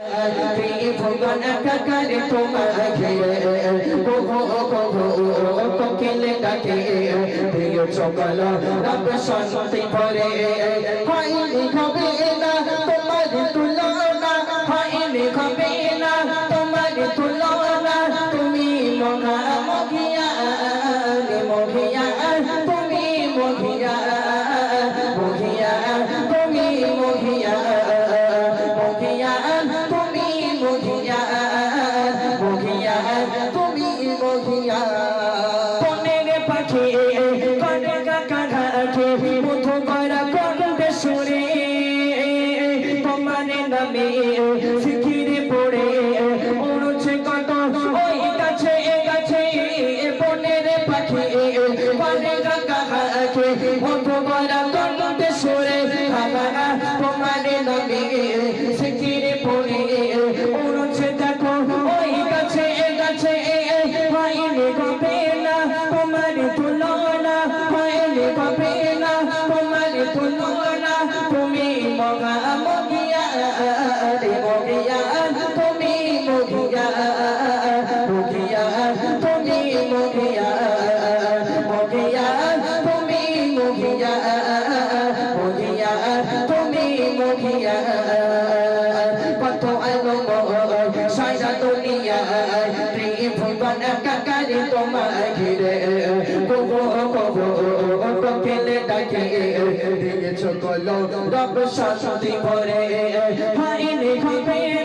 ভগবান কাকারে তোমাকে কোহো কোহো কোকিলে ডাকে প্রিয় চকল রব শান্তি ভরে হয়নি তোমার তুলনা হয়নি হবে না তুমি মহিয়া পনেরো পাখি, কনকা কাঁধাকে মধু করা কনবে সুরে। তোমার নামে শিখিরে পড়ে। উড়ছে কত, ওই গাছে গাছে বনের পাখি। কনকা কাঁধাকে মধু করা কনবে সুরে। তোমার নামে শিখিরে পড়ে। উড়ছে তুলনা তুমি মগা মগিয়া রে মগিয়া তুমি মগিয়া মগিয়া তুমি মগিয়া দিয়েছ কলো রব শান্তি ভরে হাইন হবে